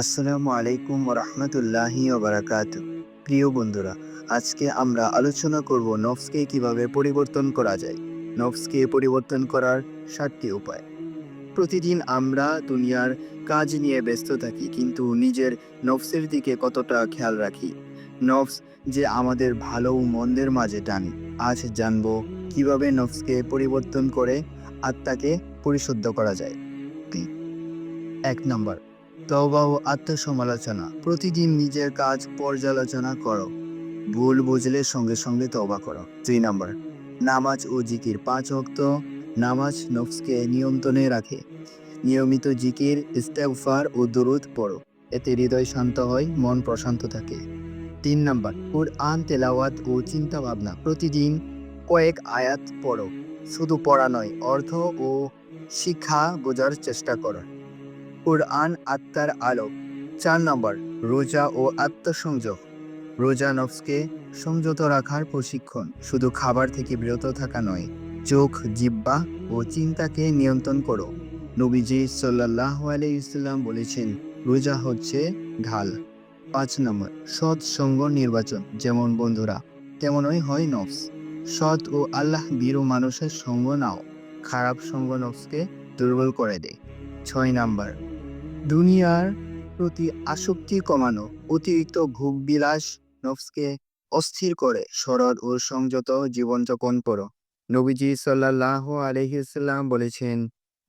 আসসালামু আলাইকুম রহমতুল্লাহি ওবরাকাত। প্রিয় বন্ধুরা, আজকে আমরা আলোচনা করব নফসকে কীভাবে পরিবর্তন করা যায়। নফসকে পরিবর্তন করার সাতটি উপায়। প্রতিদিন আমরা দুনিয়ার কাজ নিয়ে ব্যস্ত থাকি, কিন্তু নিজের নফসের দিকে কতটা খেয়াল রাখি? নফস যে আমাদের ভালো ও মন্দের মাঝে টানে, আজ জানব কীভাবে নফসকে পরিবর্তন করে আত্মাকে পরিশুদ্ধ করা যায়। এক নম্বর তওবা ও আত্মসমালোচনা। প্রতিদিন নিজের কাজ পর্যালোচনা করো। ভুল বুঝলে সঙ্গে সঙ্গে তওবা করো। দুই নম্বর, নামাজ ও জিকির। পাঁচ অক্ত নামাজ নফসকে নিয়ন্ত্রণে রাখে। নিয়মিত জিকির, ইস্তেগফার ও দুরুদ পড়ো। এতে হৃদয় শান্ত হয়, মন প্রশান্ত থাকে। তিন নম্বর, কুরআন, তেলাওয়াত ও চিন্তা ভাবনা প্রতিদিন কয়েক আয়াত পড়ো। শুধু পড়া নয়, অর্থ ও শিক্ষা বোঝার চেষ্টা করো। কুরআন আত্মার আলো। চার নম্বর, রোজা ও আত্মসংযোগ। রোজা নফসকে সংযত রাখার প্রশিক্ষণ, শুধু খাবার থেকে বিরত থাকা নয়, চোখ জিব্বা ও চিন্তাকে নিয়ন্ত্রণ করো। নবীজি সাল্লাহ আলাইসাল্লাম বলেছেন, রোজা হচ্ছে ঢাল। পাঁচ নম্বর, সৎ সঙ্গ নির্বাচন, যেমন বন্ধুরা, তেমনই হয় নফস। সৎ ও আল্লাহ বীর মানুষের সঙ্গ নাও, খারাপ সঙ্গ নফসকে দুর্বল করে দেয় ছয় নাম্বার দুনিয়ার প্রতি আসক্তি কমানো, অতিরিক্ত ভোগ বিলাস নফসকে অস্থির করে সরল ও সংযত জীবনযাপন করো। নবীজি সাল্লাহ আলহিসাল্লাম বলেছেন,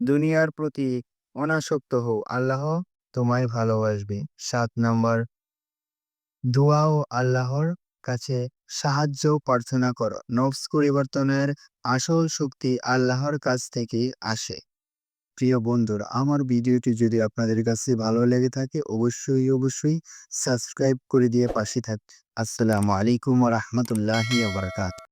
দুনিয়ার প্রতি অনাসক্ত হও, আল্লাহ তোমায় ভালোবাসবে। সাত নম্বর দোয়া ও আল্লাহর কাছে সাহায্য প্রার্থনা করো। নফস পরিবর্তনের আসল শক্তি আল্লাহর কাছ থেকে আসে। প্রিয় বন্ধুরা, আমার ভিডিওটি যদি আপনাদের কাছে ভালো লেগে থাকে, অবশ্যই অবশ্যই সাবস্ক্রাইব করে দিয়ে পাশে থাক আসসালামু আলাইকুম রহমতুল্লাহ বারকাত